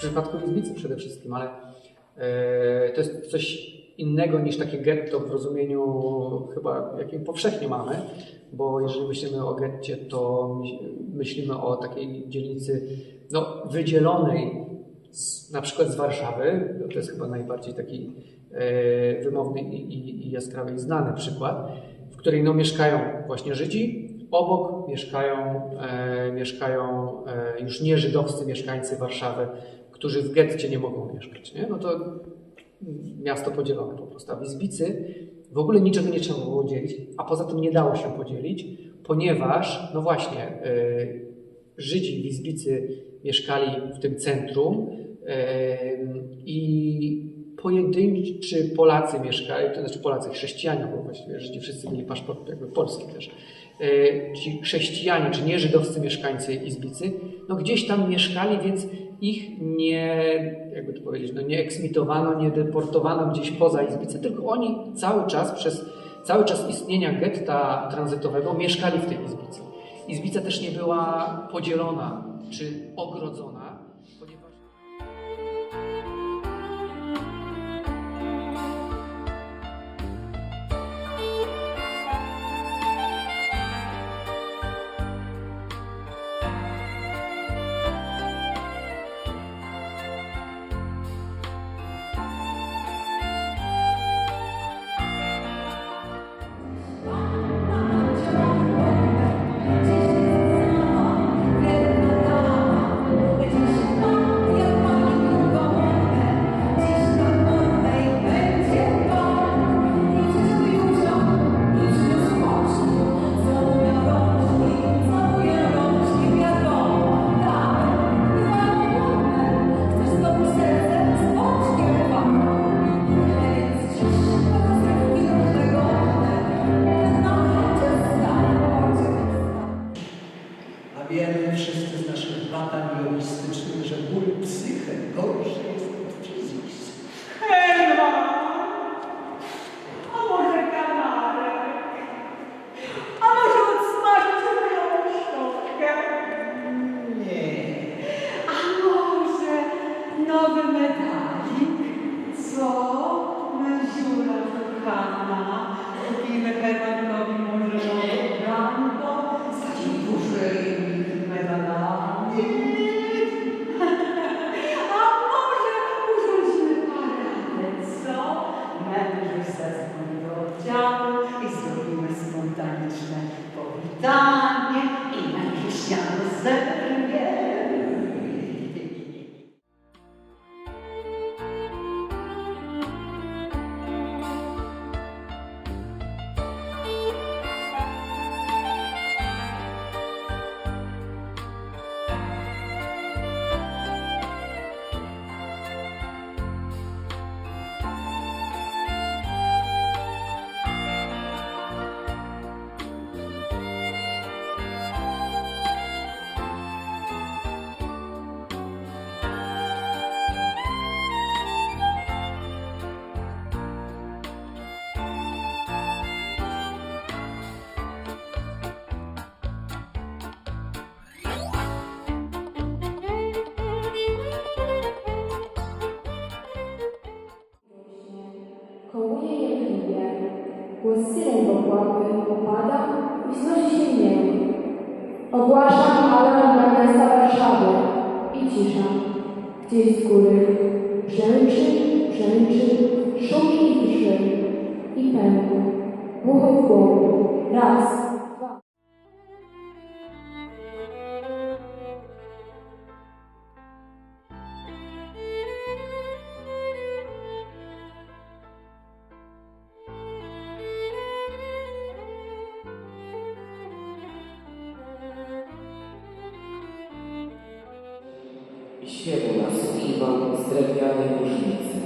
przypadku Izbicy przede wszystkim, ale e, to jest coś innego niż takie getto w rozumieniu chyba, jakim powszechnie mamy, bo jeżeli myślimy o getcie, to myśl- myślimy o takiej dzielnicy no, wydzielonej z, na przykład z Warszawy, to jest chyba najbardziej taki e, wymowny i, i, i jaskrawy i znany przykład, w której no, mieszkają właśnie Żydzi, obok mieszkają, e, mieszkają e, już nie żydowscy mieszkańcy Warszawy, którzy w getcie nie mogą mieszkać. Nie? No to miasto podzielone po prostu. A w Izbicy w ogóle niczego nie trzeba było dzielić, a poza tym nie dało się podzielić, ponieważ, no właśnie, y, Żydzi w Izbicy mieszkali w tym centrum y, i pojedynczy Polacy mieszkali, to znaczy Polacy, chrześcijanie, bo właściwie Żydzi wszyscy mieli paszport jakby polski też. Y, Ci chrześcijanie, czy nieżydowscy mieszkańcy Izbicy, no gdzieś tam mieszkali, więc ich nie, jakby to powiedzieć, no nie eksmitowano, nie deportowano gdzieś poza Izbicę, tylko oni cały czas, przez cały czas istnienia getta tranzytowego mieszkali w tej Izbicy. Izbica też nie była podzielona czy ogrodzona, głos syren wokłały opada i wznosi się mniej. Ogłaszam alarm dla miasta Warszawy i cisza. Gdzieś z góry brzęczy, brzęczy, szumi i drży i pęku. Głucho w głowie. Raz, z drewnianej różnicy.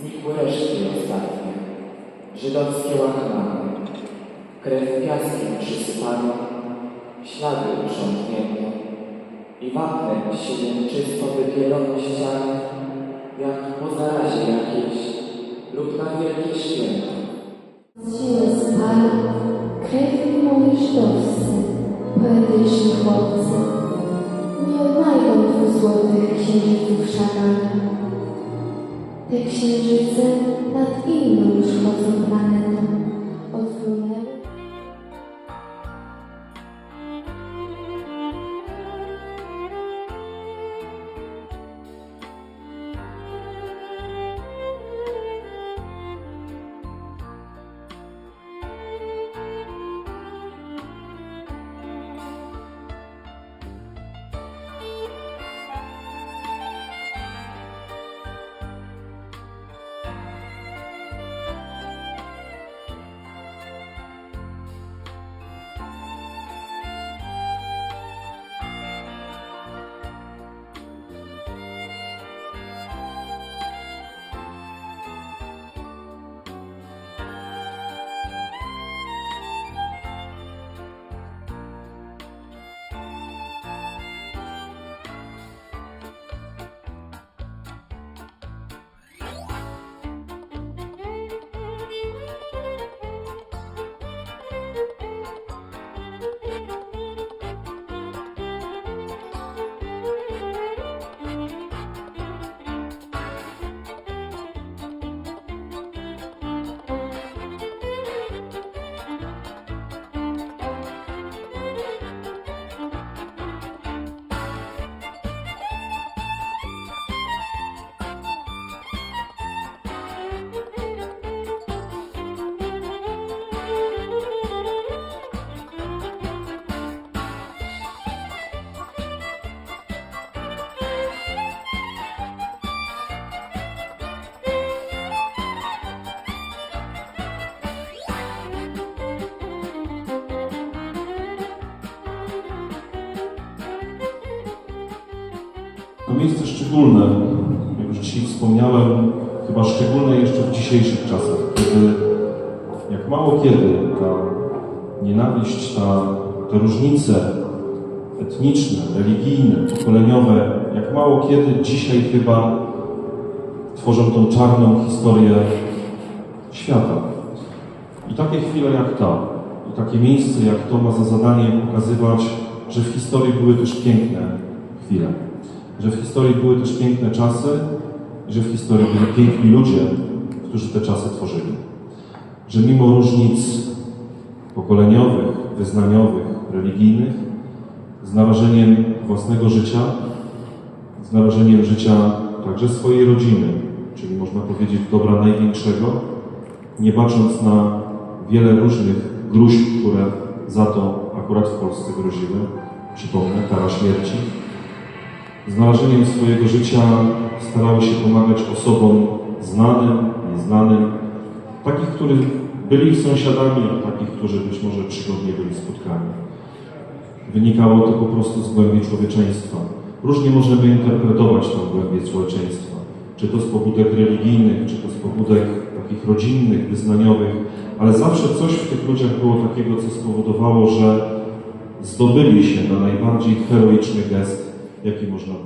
Znikły resztki ostatnie, żydowskie łachmany, krew piaskiem przysypano, ślady uprzątnięte i wapnem siedem czysto wybielono ściany, jak po zarazie jakiejś lub na wielkie święto. Siły spali, krew mimo żydowscy, poetyczni chłopcy. Nie odnajdą złotych księżyców szarany. Te księżyce nad inną miejsce szczególne, jak już dzisiaj wspomniałem, chyba szczególne jeszcze w dzisiejszych czasach, kiedy jak mało kiedy ta nienawiść, ta, te różnice etniczne, religijne, pokoleniowe, jak mało kiedy dzisiaj chyba tworzą tą czarną historię świata. I takie chwile jak ta, i takie miejsce jak to ma za zadanie pokazywać, że w historii były też piękne chwile że w historii były też piękne czasy i że w historii byli piękni ludzie, którzy te czasy tworzyli. Że mimo różnic pokoleniowych, wyznaniowych, religijnych, z narażeniem własnego życia, z narażeniem życia także swojej rodziny, czyli można powiedzieć dobra największego, nie bacząc na wiele różnych gruźb, które za to akurat w Polsce groziły, przypomnę, kara śmierci, z narażeniem swojego życia starały się pomagać osobom znanym, nieznanym, takich, których byli ich sąsiadami, a takich, którzy być może przygodnie byli spotkani. Wynikało to po prostu z głębi człowieczeństwa. Różnie możemy interpretować tę głębię człowieczeństwa. Czy to z pobudek religijnych, czy to z pobudek takich rodzinnych, wyznaniowych, ale zawsze coś w tych ludziach było takiego, co spowodowało, że zdobyli się na najbardziej heroiczny gest, jaki można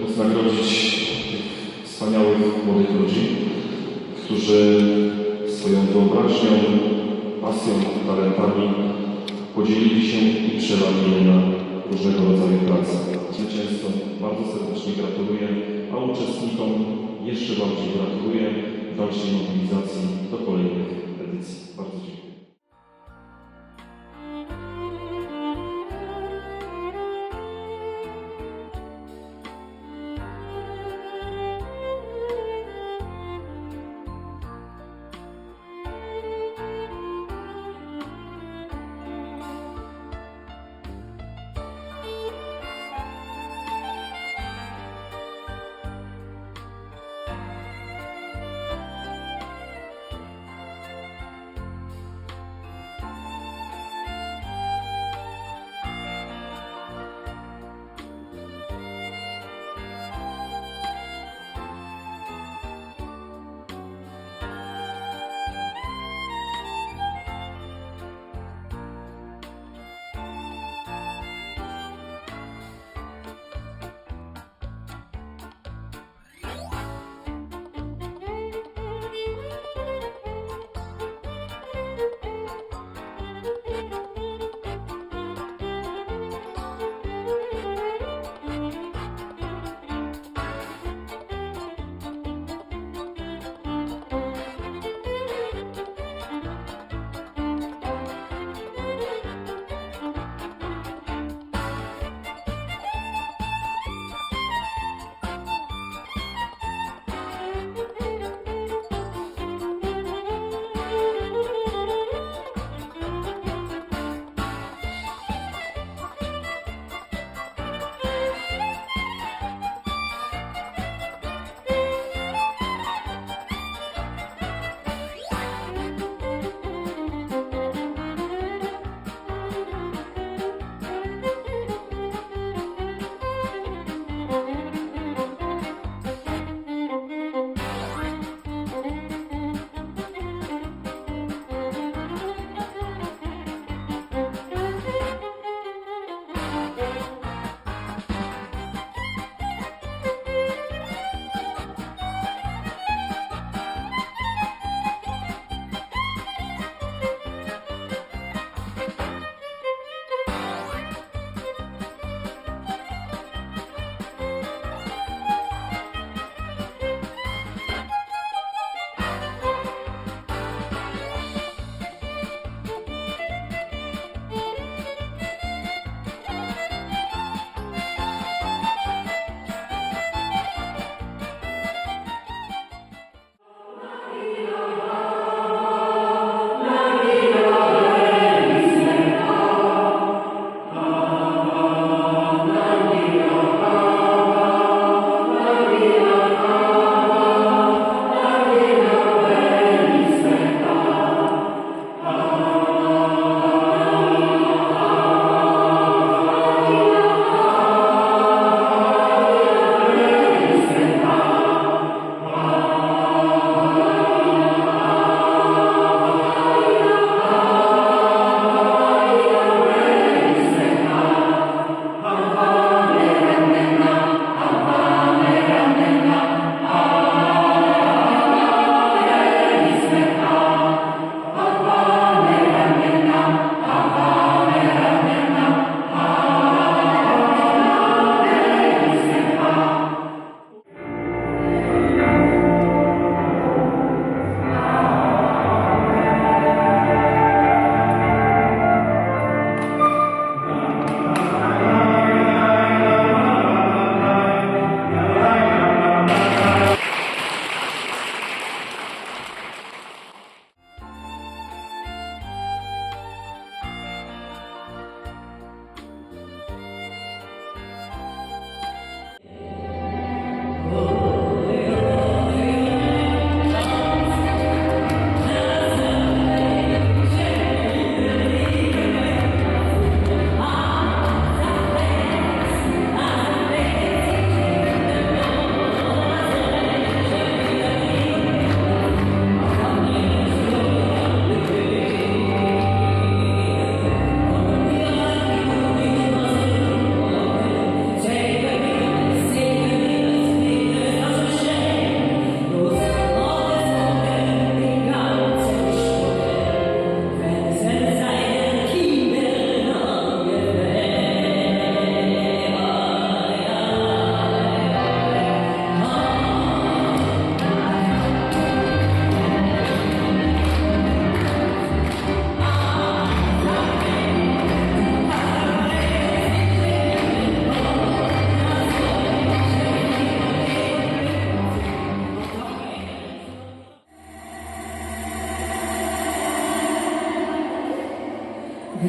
móc nagrodzić tych wspaniałych młodych ludzi, którzy swoją wyobraźnią, pasją, talentami podzielili się i przelali na różnego rodzaju prace. Zwycięzcom bardzo serdecznie gratuluję, a uczestnikom jeszcze bardziej gratuluję dalszej mobilizacji do kolejnych edycji. Bardzo dziękuję.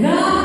Ra